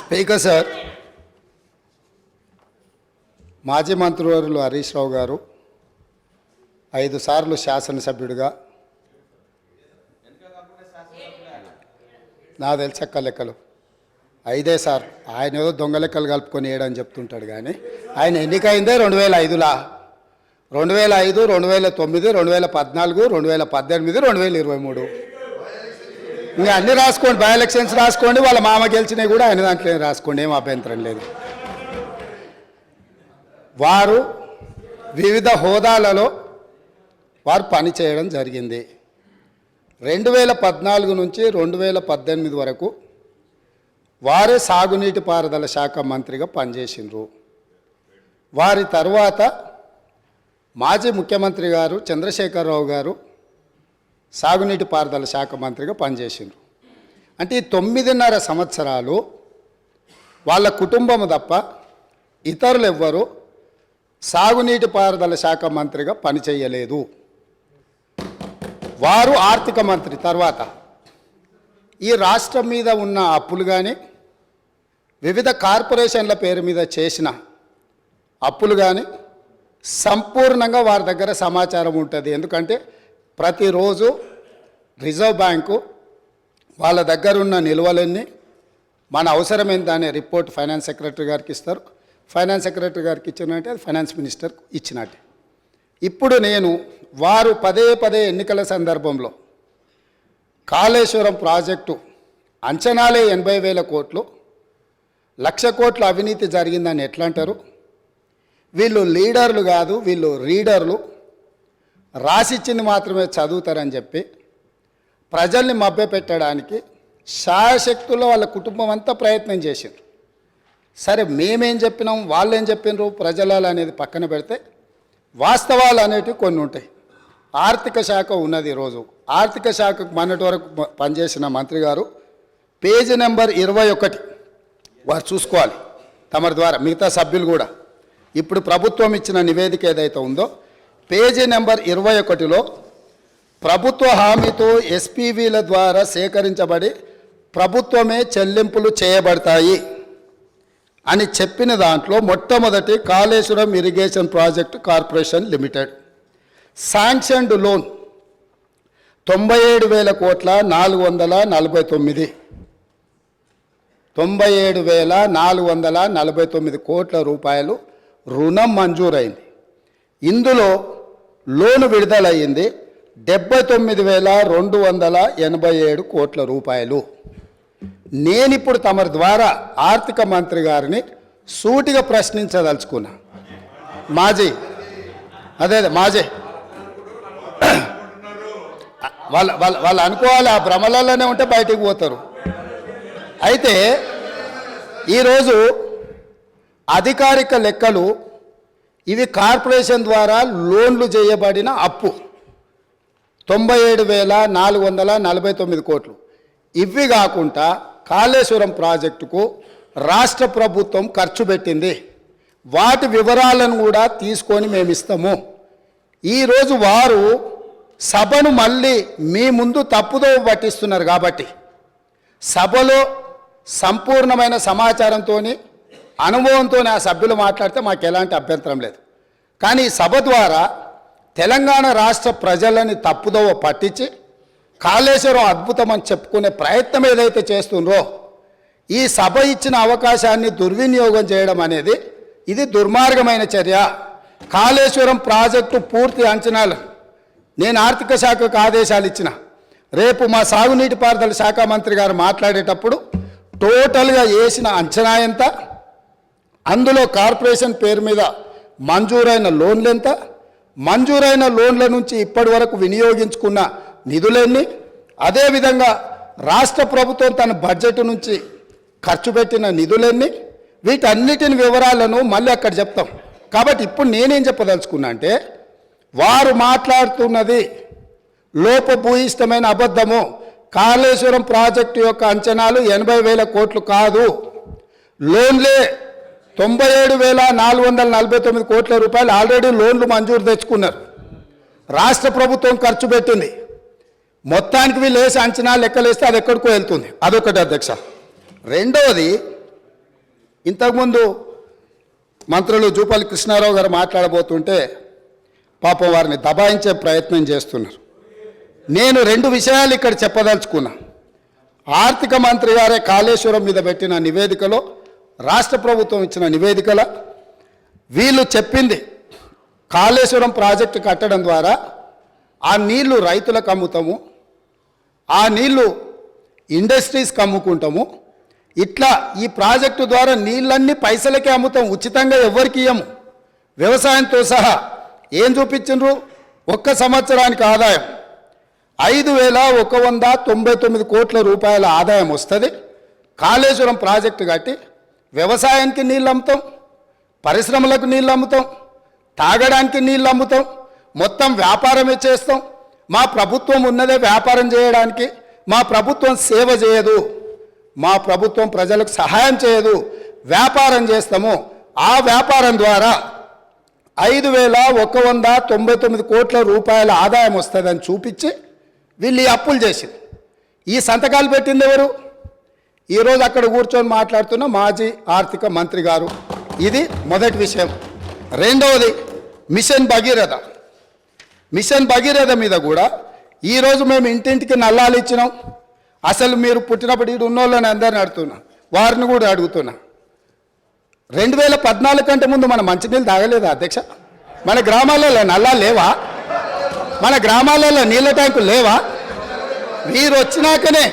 Speaker sir మాజీ మంత్రివర్యులు హరీష్ రావు గారు ఐదు సార్లు శాసనసభ్యుడిగా నా తెలిసక్క లెక్కలు. ఐదే సార్ ఆయన ఏదో దొంగ లెక్కలు కలుపుకొని వేయడని చెప్తుంటాడు కానీ ఆయన ఎన్నికైందే రెండు వేల ఐదులా? రెండు వేల ఐదు రెండు వేల తొమ్మిది రెండు వేల పద్నాలుగు రెండు వేల పద్దెనిమిది రెండు వేల ఇరవై మూడు. ఇంకా అన్ని రాసుకోండి బై ఎలక్షన్స్ రాసుకోండి వాళ్ళ మామ గెలిచినవి కూడా ఆయన దాంట్లో రాసుకోండి ఏం అభ్యంతరం లేదు. వారు వివిధ హోదాలలో వారు పనిచేయడం జరిగింది. రెండు వేల పద్నాలుగు నుంచి రెండు వేల పద్దెనిమిది వరకు వారే సాగునీటి పారుదల శాఖ మంత్రిగా పనిచేసిండ్రు. వారి తర్వాత మాజీ ముఖ్యమంత్రి గారు చంద్రశేఖరరావు గారు సాగునీటి పారుదల శాఖ మంత్రిగా పనిచేసిండ్రు. అంటే ఈ తొమ్మిదిన్నర సంవత్సరాలు వాళ్ళ కుటుంబము తప్ప ఇతరులు ఎవ్వరు సాగునీటి పారుదల శాఖ మంత్రిగా పనిచేయలేదు. వారు ఆర్థిక మంత్రి తర్వాత ఈ రాష్ట్రం మీద ఉన్న అప్పులు కానీ వివిధ కార్పొరేషన్ల పేరు మీద చేసిన అప్పులు కానీ సంపూర్ణంగా వారి దగ్గర సమాచారం ఉంటుంది. ఎందుకంటే ప్రతిరోజు రిజర్వ్ బ్యాంకు వాళ్ళ దగ్గర ఉన్న నిల్వలన్నీ మన అవసరం ఎంత అనే రిపోర్ట్ ఫైనాన్స్ సెక్రటరీ గారికి ఇస్తారు. ఫైనాన్స్ సెక్రటరీ గారికి ఇచ్చినట్టే అది ఫైనాన్స్ మినిస్టర్కు ఇచ్చినట్టే. ఇప్పుడు నేను వారు పదే పదే ఎన్నికల సందర్భంలో కాళేశ్వరం ప్రాజెక్టు అంచనాలే ఎనభై వేల కోట్లు లక్ష కోట్ల అవినీతి జరిగిందని ఎట్లా అంటారు వీళ్ళు లీడర్లు కాదు వీళ్ళు రీడర్లు. రాసిచ్చింది మాత్రమే చదువుతారని చెప్పి ప్రజల్ని మభ్యపెట్టడానికి శాయశక్తుల్లో వాళ్ళ కుటుంబం అంతా ప్రయత్నం చేసిండ్రు. సరే మేమేం చెప్పినాం వాళ్ళు ఏం చెప్పినారు ప్రజలాలు అనేది పక్కన పెడితే వాస్తవాలు అనేటివి కొన్ని ఉంటాయి. ఆర్థిక శాఖ ఉన్నది ఈరోజు. ఆర్థిక శాఖకు మొన్నటి వరకు పనిచేసిన మంత్రి గారు పేజీ నెంబర్ ఇరవై ఒకటి వారు చూసుకోవాలి. తమరి ద్వారా మిగతా సభ్యులు కూడా. ఇప్పుడు ప్రభుత్వం ఇచ్చిన నివేదిక ఏదైతే ఉందో పేజీ నెంబర్ ఇరవై ఒకటిలో ప్రభుత్వ హామీతో ఎస్పీవీల ద్వారా సేకరించబడి ప్రభుత్వమే చెల్లింపులు చేయబడతాయి అని చెప్పిన దాంట్లో మొట్టమొదటి Kaleshwaram irrigation project corporation limited. Sanctioned loan తొంభై ఏడు వేల కోట్ల నాలుగు వందల నలభై తొమ్మిది. తొంభై ఏడు వేల నాలుగు వందల నలభై తొమ్మిది కోట్ల రూపాయలు రుణం మంజూరైంది. ఇందులో లోను విడుదలయ్యింది డెబ్బై తొమ్మిది వేల రెండు వందల ఎనభై ఏడు కోట్ల రూపాయలు. నేనిప్పుడు తమరి ద్వారా ఆర్థిక మంత్రి గారిని సూటిగా ప్రశ్నించదలుచుకున్నా. మాజీ అదే అదే మాజీ. వాళ్ళ వాళ్ళ వాళ్ళు అనుకోవాలి ఆ భ్రమలలోనే ఉంటే బయటికి పోతారు. అయితే ఈరోజు అధికారిక లెక్కలు ఇవి కార్పొరేషన్ ద్వారా లోన్లు చేయబడిన అప్పు. తొంభై ఏడు వేల నాలుగు వందల నలభై తొమ్మిది కోట్లు. ఇవి కాకుండా కాళేశ్వరం ప్రాజెక్టుకు రాష్ట్ర ప్రభుత్వం ఖర్చు పెట్టింది. వాటి వివరాలను కూడా తీసుకొని మేము ఇస్తాము. ఈరోజు వారు సభను మళ్ళీ మీ ముందు తప్పుదో పట్టిస్తున్నారు కాబట్టి సభలో సంపూర్ణమైన సమాచారంతో అనుభవంతో ఆ సభ్యులు మాట్లాడితే మాకు ఎలాంటి అభ్యంతరం లేదు. కానీ సభ ద్వారా తెలంగాణ రాష్ట్ర ప్రజలని తప్పుదోవ పట్టించి కాళేశ్వరం అద్భుతం అని చెప్పుకునే ప్రయత్నం ఏదైతే చేస్తుండ్రో ఈ సభ ఇచ్చిన అవకాశాన్ని దుర్వినియోగం చేయడం అనేది ఇది దుర్మార్గమైన చర్య. కాళేశ్వరం ప్రాజెక్టు పూర్తి అంచనాలు నేను ఆర్థిక శాఖకు ఆదేశాలు ఇచ్చిన. రేపు మా సాగునీటి పారుదల శాఖ మంత్రి గారు మాట్లాడేటప్పుడు టోటల్గా వేసిన అంచనా ఎంత? అందులో కార్పొరేషన్ పేరు మీద మంజూరైన లోన్లు ఎంత? మంజూరైన లోన్ల నుంచి ఇప్పటి వరకు వినియోగించుకున్న నిధులన్నీ అదేవిధంగా రాష్ట్ర ప్రభుత్వం తన బడ్జెట్ నుంచి ఖర్చు పెట్టిన నిధులన్నీ వీటన్నిటిని వివరాలను మళ్ళీ అక్కడ చెప్తాం. కాబట్టి ఇప్పుడు నేనేం చెప్పదలుచుకున్నా అంటే వారు మాట్లాడుతున్నది లోపభూయిష్టమైన అబద్ధము. కాళేశ్వరం ప్రాజెక్టు యొక్క అంచనాలు ఎనభై వేల కోట్లు కాదు. లోన్లే తొంభై ఏడు వేల నాలుగు వందల నలభై తొమ్మిది కోట్ల రూపాయలు ఆల్రెడీ లోన్లు మంజూరు తెచ్చుకున్నారు. రాష్ట్ర ప్రభుత్వం ఖర్చు పెట్టింది మొత్తానికి వీళ్ళు వేసి అంచనా లెక్కలేస్తే అది ఎక్కడికో వెళ్తుంది. అదొకటి అధ్యక్ష. రెండవది ఇంతకుముందు మంత్రులు జూపల్లి కృష్ణారావు గారు మాట్లాడబోతుంటే పాపం వారిని దబాయించే ప్రయత్నం చేస్తున్నారు. నేను రెండు విషయాలు ఇక్కడ చెప్పదలుచుకున్నా. ఆర్థిక మంత్రి గారే కాళేశ్వరం మీద పెట్టిన నివేదికలో రాష్ట్ర ప్రభుత్వం ఇచ్చిన నివేదికలో వీళ్ళు చెప్పింది కాళేశ్వరం ప్రాజెక్టు కట్టడం ద్వారా ఆ నీళ్ళు రైతులకు అమ్ముతాము ఆ నీళ్ళు ఇండస్ట్రీస్కి అమ్ముకుంటాము. ఇట్లా ఈ ప్రాజెక్టు ద్వారా నీళ్ళన్నీ పైసలకే అమ్ముతాం ఉచితంగా ఎవరికి ఇయ్యము. వ్యవసాయంతో సహా ఏం చూపించిండ్రు? ఒక్క సంవత్సరానికి ఆదాయం. ఐదు వేల ఒక వంద తొంభై తొమ్మిది కోట్ల రూపాయల ఆదాయం వస్తుంది. కాళేశ్వరం ప్రాజెక్టు కట్టి వ్యవసాయానికి నీళ్ళు అమ్ముతాం పరిశ్రమలకు నీళ్ళు అమ్ముతాం తాగడానికి నీళ్ళు అమ్ముతాం మొత్తం వ్యాపారమే చేస్తాం. మా ప్రభుత్వం ఉన్నదే వ్యాపారం చేయడానికి మా ప్రభుత్వం సేవ చేయదు. మా ప్రభుత్వం ప్రజలకు సహాయం చేయదు. వ్యాపారం చేస్తాము. ఆ వ్యాపారం ద్వారా ఐదు వేల ఒక వంద తొంభై తొమ్మిది కోట్ల రూపాయల ఆదాయం వస్తుందని చూపించి వీళ్ళు ఈ అప్పులు చేసింది. ఈ సంతకాలు పెట్టింది ఎవరు? ఈరోజు అక్కడ కూర్చొని మాట్లాడుతున్న మాజీ ఆర్థిక మంత్రి గారు. ఇది మొదటి విషయం. రెండవది మిషన్ భగీరథ. మిషన్ భగీరథ మీద కూడా ఈరోజు మేము ఇంటింటికి నల్లాలు ఇచ్చినాం. అసలు మీరు పుట్టినప్పుడు ఇటు ఉన్నోళ్ళని అందరిని అడుగుతున్నా. వారిని కూడా అడుగుతున్నా. రెండు వేల పద్నాలుగు కంటే ముందు మన మంచినీళ్ళు తాగలేదా అధ్యక్ష? మన గ్రామాలలో నల్లాలు లేవా? మన గ్రామాలలో నీళ్ళ ట్యాంకులు లేవా? వీరు వచ్చినాకనే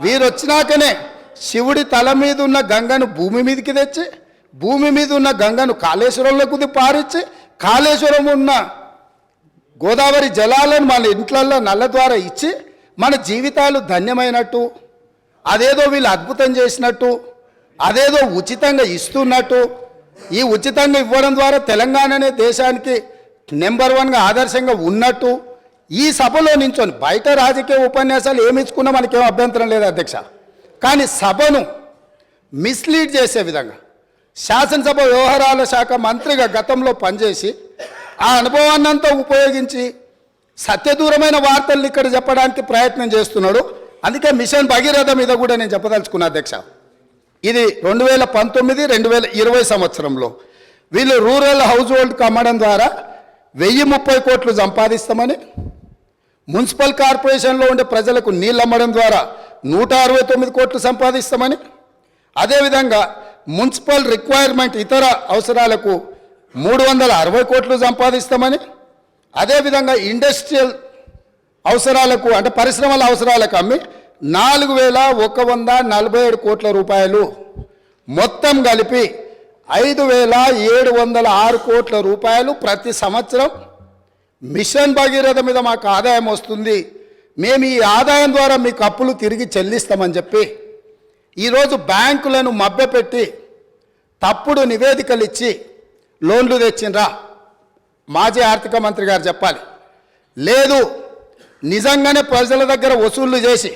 వీరు వచ్చినాకనే శివుడి తల మీద ఉన్న గంగను భూమి మీదకి తెచ్చి భూమి మీద ఉన్న గంగను కాళేశ్వరంలోకి పారిచ్చి కాళేశ్వరం ఉన్న గోదావరి జలాలను మన ఇంట్లల్లో నల్ల ద్వారా ఇచ్చి మన జీవితాలు ధన్యమైనట్టు అదేదో వీళ్ళు అద్భుతం చేసినట్టు అదేదో ఉచితంగా ఇస్తున్నట్టు ఈ ఉచితంగా ఇవ్వడం ద్వారా తెలంగాణనే దేశానికి నెంబర్ వన్గా ఆదర్శంగా ఉన్నట్టు ఈ సభలో నించొని బయట రాజకీయ ఉపన్యాసాలు ఏమి ఇచ్చుకున్నా మనకేం అభ్యంతరం లేదు అధ్యక్ష. కానీ సభను మిస్లీడ్ చేసే విధంగా శాసనసభ వ్యవహారాల శాఖ మంత్రిగా గతంలో పనిచేసి ఆ అనుభవాన్నంతా ఉపయోగించి సత్యదూరమైన వార్తల్ని ఇక్కడ చెప్పడానికి ప్రయత్నం చేస్తున్నాడు. అందుకే మిషన్ భగీరథ మీద కూడా నేను చెప్పదలుచుకున్నా అధ్యక్ష. ఇది రెండు వేల పంతొమ్మిది రెండు వేల ఇరవై సంవత్సరంలో వీళ్ళు రూరల్ హౌస్ హోల్డ్కి అమ్మడం ద్వారా వెయ్యి ముప్పై కోట్లు సంపాదిస్తామని మున్సిపల్ కార్పొరేషన్లో ఉండే ప్రజలకు నీళ్ళు అమ్మడం ద్వారా నూట అరవై తొమ్మిది కోట్లు సంపాదిస్తామని. అదేవిధంగా మున్సిపల్ రిక్వైర్మెంట్ ఇతర అవసరాలకు మూడు వందల అరవై కోట్లు సంపాదిస్తామని. అదేవిధంగా ఇండస్ట్రియల్ అవసరాలకు అంటే పరిశ్రమల అవసరాలకు అమ్మి నాలుగు వేల ఒక వంద నలభై ఏడు కోట్ల రూపాయలు. మొత్తం కలిపి ఐదు వేల ఏడు వందల ఆరు కోట్ల రూపాయలు ప్రతి సంవత్సరం మిషన్ భగీరథ మీద మాకు ఆదాయం వస్తుంది. మేము ఈ ఆదాయం ద్వారా మీకు అప్పులు తిరిగి చెల్లిస్తామని చెప్పి ఈరోజు బ్యాంకులను మభ్యపెట్టి తప్పుడు నివేదికలు ఇచ్చి లోన్లు తెచ్చిండ్రా. మాజీ ఆర్థిక మంత్రి గారు చెప్పాలి. లేదు నిజంగానే ప్రజల దగ్గర వసూళ్ళు చేసి